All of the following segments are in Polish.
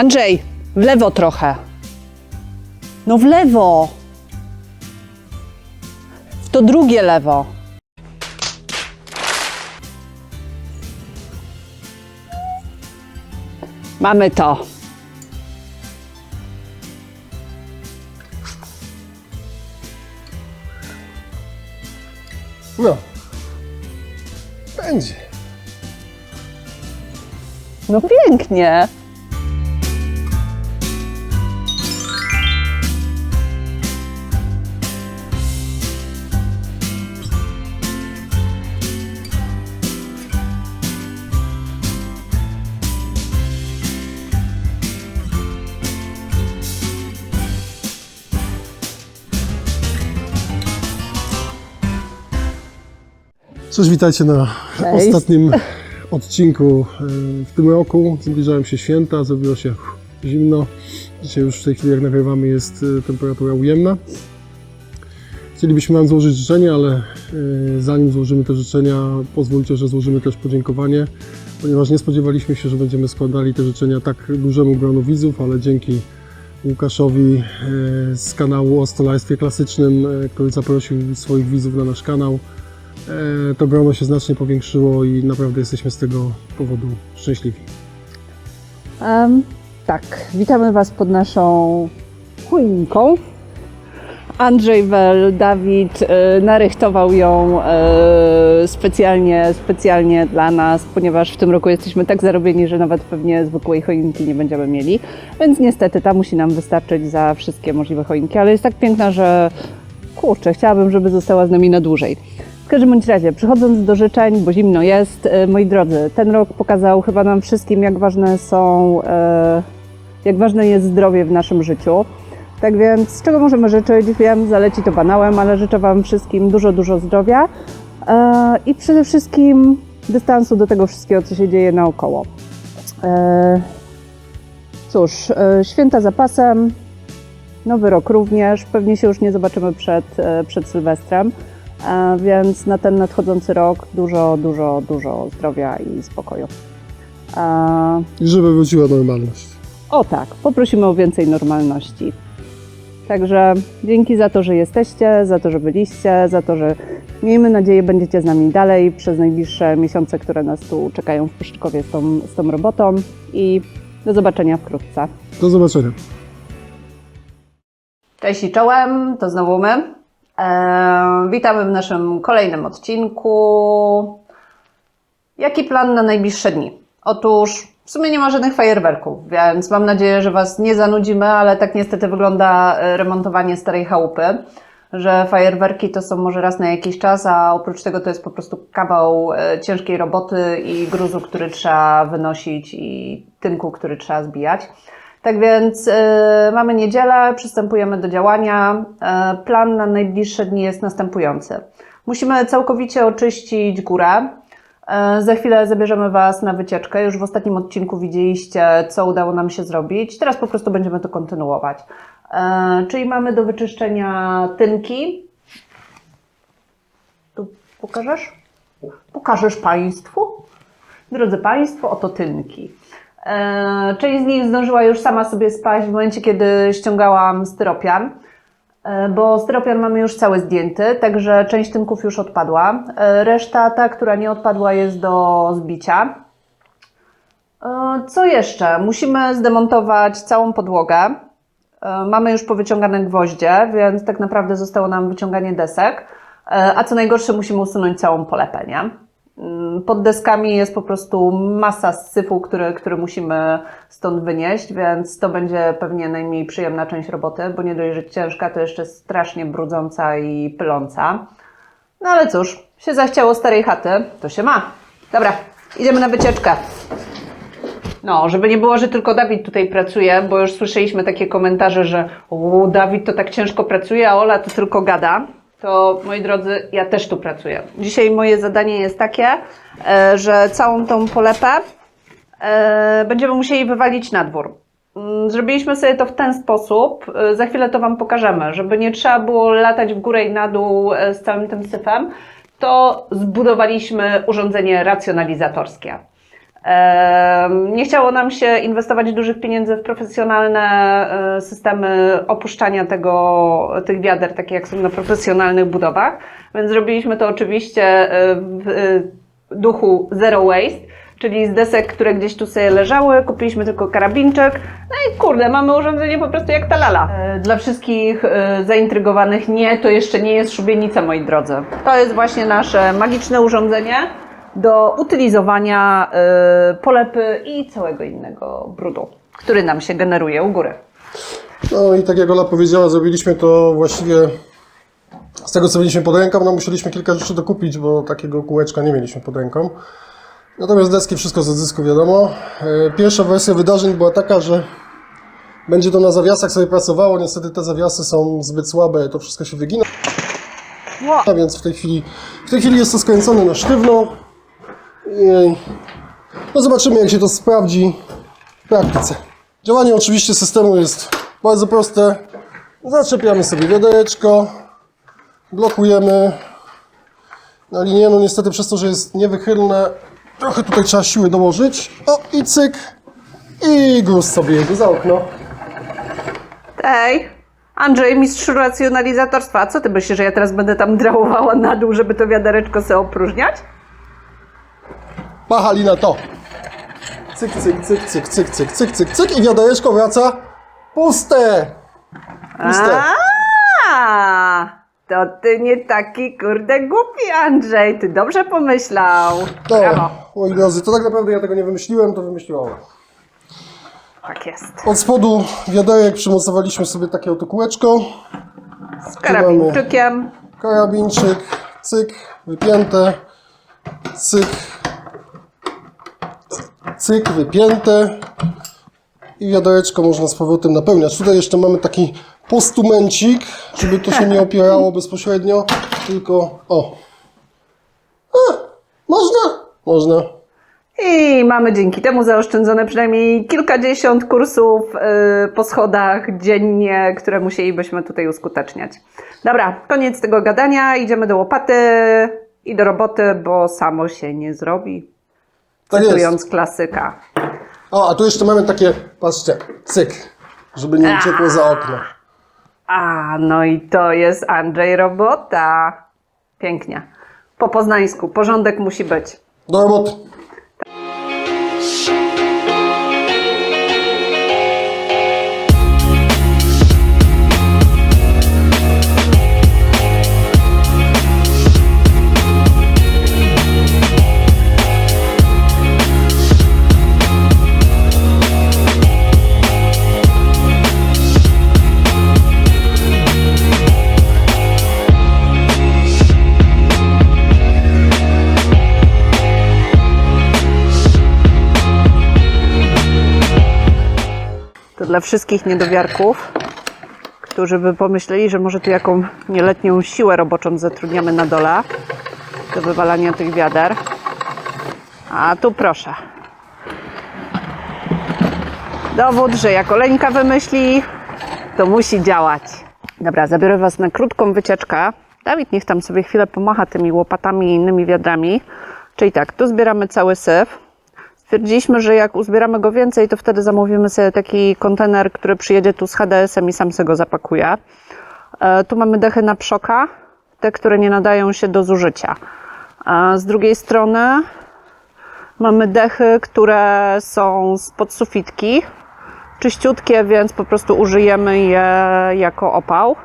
Andrzej, w lewo trochę. No w lewo. W to drugie lewo. Mamy to. No. Będzie. No pięknie. Cześć, witajcie na Cześć. ostatnim odcinku e, w tym roku. Zbliżają się święta, zrobiło się zimno. Dzisiaj już w tej chwili, jak nagrywamy, jest e, temperatura ujemna. Chcielibyśmy Wam złożyć życzenia, ale e, zanim złożymy te życzenia, pozwólcie, że złożymy też podziękowanie, ponieważ nie spodziewaliśmy się, że będziemy składali te życzenia tak dużemu gronu widzów, ale dzięki Łukaszowi z kanału o stolarstwie klasycznym, który zaprosił swoich widzów na nasz kanał, to grono się znacznie powiększyło i naprawdę jesteśmy z tego powodu szczęśliwi. Em, tak, witamy Was pod naszą choinką. Andrzej Wel, Dawid e, narychtował ją e, specjalnie, specjalnie dla nas, ponieważ w tym roku jesteśmy tak zarobieni, że nawet pewnie zwykłej choinki nie będziemy mieli. Więc niestety ta musi nam wystarczyć za wszystkie możliwe choinki, ale jest tak piękna, że kurczę, chciałabym, żeby została z nami na dłużej. W każdym bądź razie, przechodząc do życzeń, bo zimno jest, e, moi drodzy, ten rok pokazał chyba nam wszystkim, jak ważne są, e, jak ważne jest zdrowie w naszym życiu. Tak więc, czego możemy życzyć? Wiem, zaleci to banałem, ale życzę Wam wszystkim dużo, dużo zdrowia e, i przede wszystkim dystansu do tego wszystkiego, co się dzieje naokoło. Cóż, święta za pasem, nowy rok również. Pewnie się już nie zobaczymy przed, przed Sylwestrem, więc na ten nadchodzący rok dużo, dużo, dużo zdrowia i spokoju. E, I żeby wróciła normalność. o tak, poprosimy o więcej normalności. Także dzięki za to, że jesteście, za to, że byliście, za to, że miejmy nadzieję będziecie z nami dalej przez najbliższe miesiące, które nas tu czekają w Puszczykowie z tą, z tą robotą i do zobaczenia wkrótce. Do zobaczenia. Cześć i czołem, to znowu my. Witamy w naszym kolejnym odcinku. Jaki plan na najbliższe dni? Otóż w sumie nie ma żadnych fajerwerków, więc mam nadzieję, że Was nie zanudzimy, ale tak niestety wygląda e, remontowanie starej chałupy, że fajerwerki to są może raz na jakiś czas, a oprócz tego to jest po prostu kawał e, ciężkiej roboty i gruzu, który trzeba wynosić i tynku, który trzeba zbijać. Tak więc e, mamy niedzielę, przystępujemy do działania. E, plan na najbliższe dni jest następujący. Musimy całkowicie oczyścić górę. E, Za chwilę zabierzemy Was na wycieczkę. Już w ostatnim odcinku widzieliście, co udało nam się zrobić. Teraz po prostu będziemy to kontynuować. E, Czyli mamy do wyczyszczenia tynki. Tu pokażesz? Pokażesz Państwu? Drodzy Państwo, oto tynki. E, Część z nich zdążyła już sama sobie spaść w momencie, kiedy ściągałam styropian. E, bo styropian mamy już cały zdjęty, także część tynków już odpadła. E, Reszta, ta, która nie odpadła, jest do zbicia. Co jeszcze? Musimy zdemontować całą podłogę. Mamy już powyciągane gwoździe, więc tak naprawdę zostało nam wyciąganie desek. A co najgorsze, musimy usunąć całą polepę, nie? Mm, Pod deskami jest po prostu masa syfu, który, który musimy stąd wynieść, więc to będzie pewnie najmniej przyjemna część roboty, bo nie dość, że ciężka, to jeszcze strasznie brudząca i pyląca. No ale cóż, się zachciało starej chaty, to się ma. Dobra, idziemy na wycieczkę. No, żeby nie było, że tylko Dawid tutaj pracuje, bo już słyszeliśmy takie komentarze, że o, Dawid to tak ciężko pracuje, a Ola to tylko gada. To moi drodzy, ja też tu pracuję. Dzisiaj moje zadanie jest takie, e, że całą tą polepę e, będziemy musieli wywalić na dwór. Mm, Zrobiliśmy sobie to w ten sposób, e, za chwilę to Wam pokażemy, żeby nie trzeba było latać w górę i na dół z całym tym syfem, to zbudowaliśmy urządzenie racjonalizatorskie. Nie chciało nam się inwestować dużych pieniędzy w profesjonalne e, systemy opuszczania tego, tych wiader, takie jak są na profesjonalnych budowach, więc zrobiliśmy to oczywiście e, w e, duchu zero waste, czyli z desek, które gdzieś tu sobie leżały, kupiliśmy tylko karabinczek, no i kurde, mamy urządzenie po prostu jak ta lala. E, Dla wszystkich zaintrygowanych nie, to jeszcze nie jest szubienica, moi drodzy. To jest właśnie nasze magiczne urządzenie do utylizowania y, polepy i całego innego brudu, który nam się generuje u góry. No i tak jak Ola powiedziała, zrobiliśmy to właściwie z tego co mieliśmy pod ręką, no musieliśmy kilka rzeczy dokupić, bo takiego kółeczka nie mieliśmy pod ręką. Natomiast deski wszystko z odzysku wiadomo. E, Pierwsza wersja wydarzeń była taka, że będzie to na zawiasach sobie pracowało. Niestety te zawiasy są zbyt słabe, to wszystko się wygina. A więc w tej chwili, w tej chwili jest to skręcone na sztywno. No zobaczymy jak się to sprawdzi w praktyce. Działanie oczywiście systemu jest bardzo proste. Zaczepiamy sobie wiadereczko, blokujemy na linię. No niestety przez to, że jest niewychylne, trochę tutaj trzeba siły dołożyć. O i cyk. I gruz sobie jedzie za okno. Ej, Andrzej, mistrz racjonalizatorstwa, co ty myślisz, że ja teraz będę tam drałowała na dół, żeby to wiadereczko sobie opróżniać? Machali na to. Cyk, cyk, cyk, cyk, cyk, cyk, cyk, cyk, cyk i wiadereczko wraca puste. Puste. A, to ty nie taki kurde głupi, Andrzej, ty dobrze pomyślał. Brawo. No, moi drodzy, to tak naprawdę ja tego nie wymyśliłem, to wymyśliła Ola. Tak jest. Od spodu wiaderek przymocowaliśmy sobie takie oto kółeczko, Z karabinczykiem. karabinczyk, cyk, wypięte, cyk, cyk, wypięte i wiadereczko można z powrotem napełniać. Tutaj jeszcze mamy taki postumencik, żeby to się nie opierało bezpośrednio, tylko o. A, można? Można. I mamy dzięki temu zaoszczędzone przynajmniej kilkadziesiąt kursów yy, po schodach dziennie, które musielibyśmy tutaj uskuteczniać. Dobra, koniec tego gadania. Idziemy do łopaty i do roboty, bo samo się nie zrobi. Tak jest. Cytując klasyka. O, a tu jeszcze mamy takie, patrzcie, cyk, żeby nie uciekło za okno. A, no i to jest Andrzej robota. Pięknie. Po poznańsku. Porządek musi być. Do roboty. Dla wszystkich niedowiarków, którzy by pomyśleli, że może tu jaką nieletnią siłę roboczą zatrudniamy na dole do wywalania tych wiader. A tu proszę. Dowód, że jak Oleńka wymyśli, to musi działać. Dobra, zabiorę Was na krótką wycieczkę. Dawid niech tam sobie chwilę pomacha tymi łopatami i innymi wiadrami. Czyli tak, tu zbieramy cały syf. Stwierdziliśmy, że jak uzbieramy go więcej, to wtedy zamówimy sobie taki kontener, który przyjedzie tu z HDS-em i sam sobie go zapakuje. E, Tu mamy dechy na przoka, te, które nie nadają się do zużycia. A z drugiej strony mamy dechy, które są spod sufitki, czyściutkie, więc po prostu użyjemy je jako opał.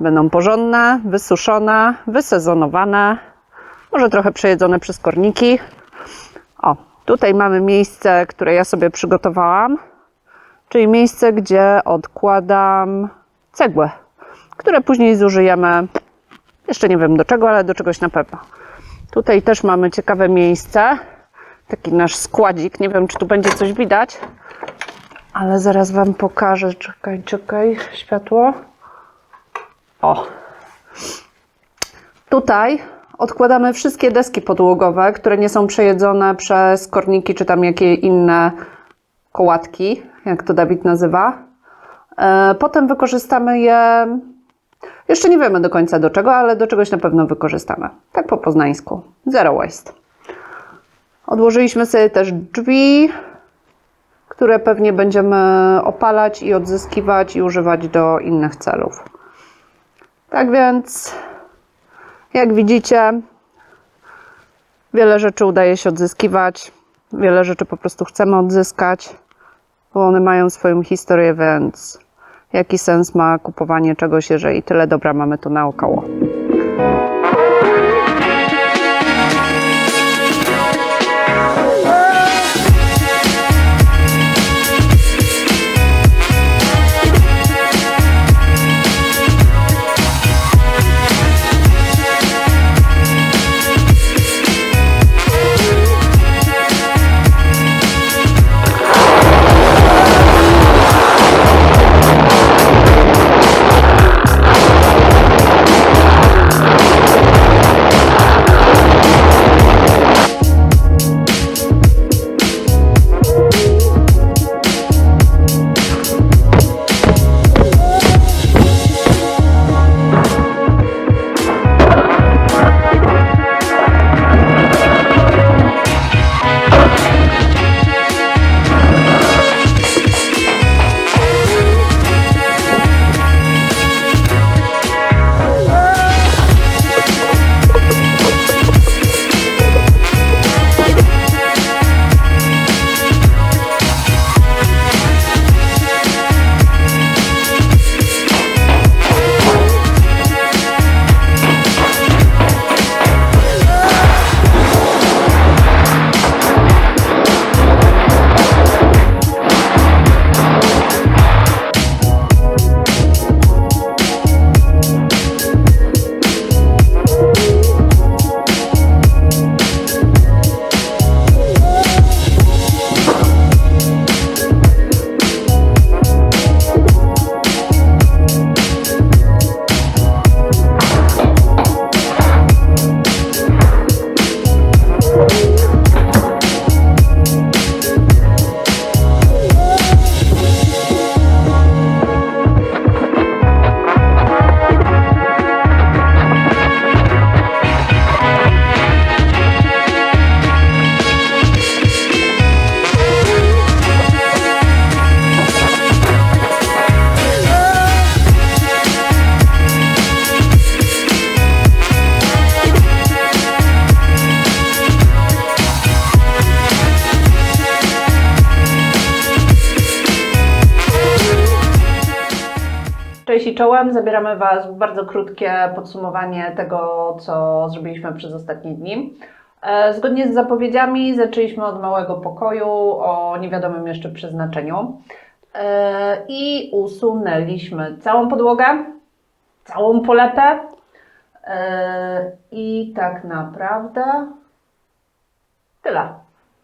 Będą porządne, wysuszone, wysezonowane, może trochę przejedzone przez korniki. O, tutaj mamy miejsce, które ja sobie przygotowałam, czyli miejsce, gdzie odkładam cegły, które później zużyjemy. Jeszcze nie wiem do czego, ale do czegoś na pewno. Tutaj też mamy ciekawe miejsce, taki nasz składzik. Nie wiem, czy tu będzie coś widać, ale zaraz Wam pokażę. Czekaj, czekaj, światło. O, Tutaj odkładamy wszystkie deski podłogowe, które nie są przejedzone przez korniki czy tam jakie inne kołatki, jak to Dawid nazywa. E, Potem wykorzystamy je, jeszcze nie wiemy do końca do czego, ale do czegoś na pewno wykorzystamy. Tak po poznańsku. Zero waste. Odłożyliśmy sobie też drzwi, które pewnie będziemy opalać i odzyskiwać i używać do innych celów. Tak więc, jak widzicie, wiele rzeczy udaje się odzyskiwać, wiele rzeczy po prostu chcemy odzyskać, bo one mają swoją historię, więc jaki sens ma kupowanie czegoś, jeżeli tyle dobra mamy tu naokoło. Czołem. Zabieramy Was w bardzo krótkie podsumowanie tego, co zrobiliśmy przez ostatnie dni. E, Zgodnie z zapowiedziami zaczęliśmy od małego pokoju o niewiadomym jeszcze przeznaczeniu E, i usunęliśmy całą podłogę, całą polepę e, i tak naprawdę tyle.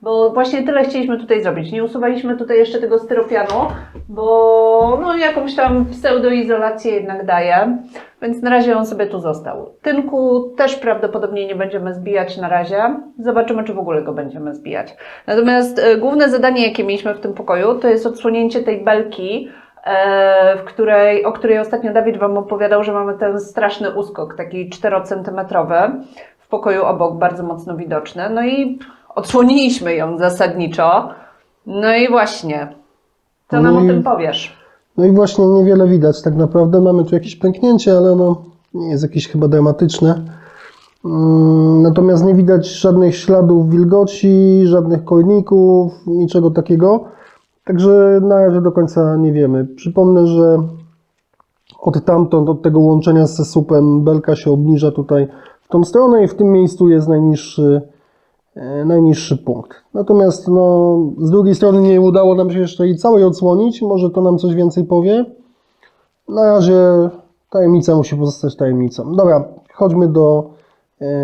Bo właśnie tyle chcieliśmy tutaj zrobić. Nie usuwaliśmy tutaj jeszcze tego styropianu, bo no, jakąś tam pseudoizolację jednak daje, więc na razie on sobie tu został. Tynku też prawdopodobnie nie będziemy zbijać na razie. Zobaczymy, czy w ogóle go będziemy zbijać. Natomiast e, główne zadanie, jakie mieliśmy w tym pokoju, to jest odsłonięcie tej belki, e, w której, o której ostatnio Dawid Wam opowiadał, że mamy ten straszny uskok, taki 4-centymetrowy w pokoju obok, bardzo mocno widoczny. No i odsłoniliśmy ją zasadniczo. No i właśnie, co nam No o i- tym powiesz? No i właśnie niewiele widać tak naprawdę. Mamy tu jakieś pęknięcie, ale no nie jest jakieś chyba dramatyczne. Mm, Natomiast nie widać żadnych śladów wilgoci, żadnych korników, niczego takiego. Także na razie do końca nie wiemy. Przypomnę, że od tamtąd, od tego łączenia ze słupem, belka się obniża tutaj w tą stronę i w tym miejscu jest najniższy, najniższy punkt. Natomiast no, z drugiej strony nie udało nam się jeszcze jej całej odsłonić, może to nam coś więcej powie. Na razie tajemnica musi pozostać tajemnicą. Dobra, chodźmy do e,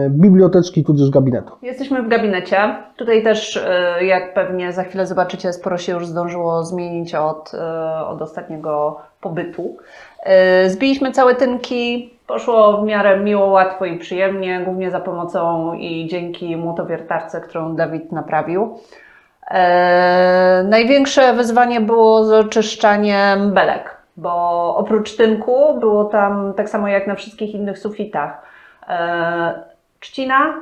biblioteczki tudzież gabinetu. Jesteśmy w gabinecie. Tutaj też, e, jak pewnie za chwilę zobaczycie, sporo się już zdążyło zmienić od, e, od ostatniego pobytu. E, Zbiliśmy całe tynki. Poszło w miarę miło, łatwo i przyjemnie, głównie za pomocą i dzięki młotowiertarce, którą Dawid naprawił. E, największe wyzwanie było z oczyszczaniem belek, bo oprócz tynku było tam tak samo jak na wszystkich innych sufitach. E, trzcina,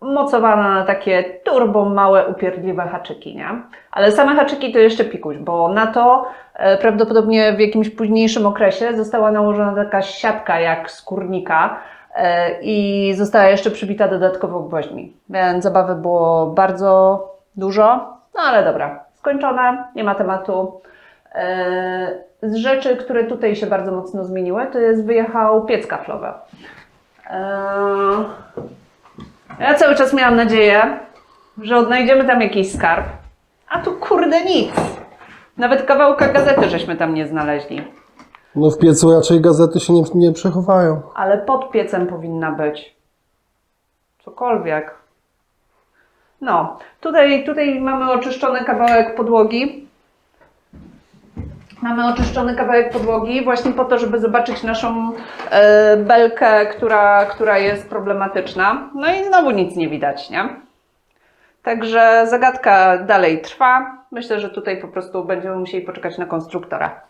mocowana na takie turbo małe, upierdliwe haczyki, nie? Ale same haczyki to jeszcze pikuś, bo na to e, prawdopodobnie w jakimś późniejszym okresie została nałożona taka siatka jak skórnika e, i została jeszcze przybita dodatkowo gwoźdźmi. Więc zabawy było bardzo dużo, no ale dobra, skończone, nie ma tematu. Z rzeczy, które tutaj się bardzo mocno zmieniły, to jest wyjechał piec kaflowy. Eee, Ja cały czas miałam nadzieję, że odnajdziemy tam jakiś skarb, a tu kurde nic. Nawet kawałka gazety żeśmy tam nie znaleźli. No w piecu raczej gazety się nie, nie przechowają. Ale pod piecem powinna być. Cokolwiek. No, tutaj, tutaj mamy oczyszczony kawałek podłogi. Mamy oczyszczony kawałek podłogi właśnie po to, żeby zobaczyć naszą e, belkę, która, która jest problematyczna. No i znowu nic nie widać, nie? Także zagadka dalej trwa. Myślę, że tutaj po prostu będziemy musieli poczekać na konstruktora.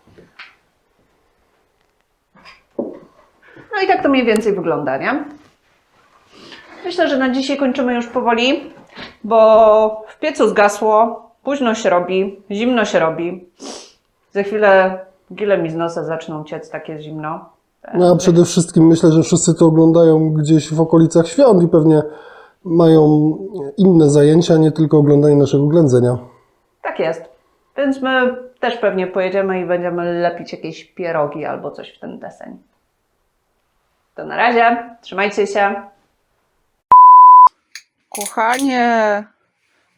No i tak to mniej więcej wygląda, nie? Myślę, że na dzisiaj kończymy już powoli, bo w piecu zgasło, późno się robi, zimno się robi. Za chwilę gile mi z nosa zaczną ciec, tak jest zimno. No a przede wszystkim myślę, że wszyscy to oglądają gdzieś w okolicach świąt i pewnie mają inne zajęcia, nie tylko oglądanie naszego ględzenia. Tak jest. Więc my też pewnie pojedziemy i będziemy lepić jakieś pierogi albo coś w ten deseń. To na razie, trzymajcie się. Kochanie,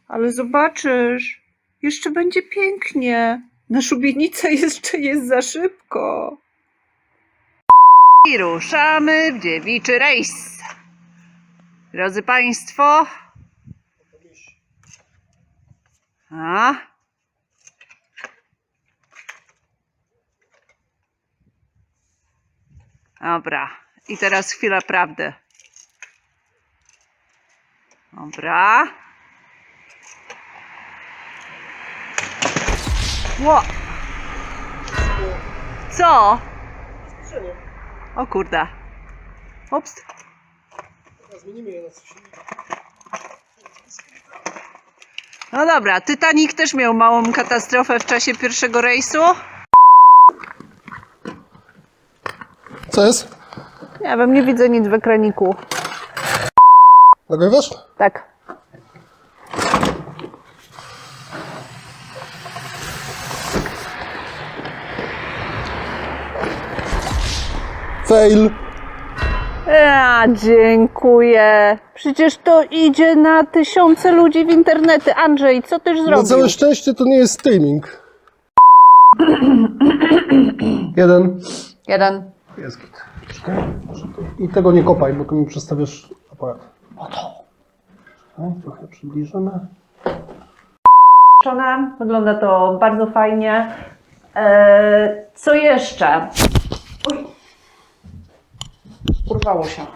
ale zobaczysz, jeszcze będzie pięknie. Na szubienicę jeszcze jest za szybko. I ruszamy w dziewiczy rejs. Drodzy Państwo. A. Dobra. I teraz chwila prawdy. Dobra. Ło. Co? O kurde. Ups. Zmienimy je na coś No dobra, Titanic też miał małą katastrofę w czasie pierwszego rejsu. Co jest? Nie wiem, nie widzę nic w ekraniku. Nagrywasz? Tak. Fail! A, dziękuję. Przecież to idzie na tysiące ludzi w internety. Andrzej, co też Na zrobił? całe szczęście to nie jest streaming. Jeden. Jeden. Jest git. Czekaj. I tego nie kopaj, bo tu mi przestawiasz aparat. Oto. Czekaj, trochę przybliżymy. Wygląda to bardzo fajnie. Eee, co jeszcze? Oj. Urwało się.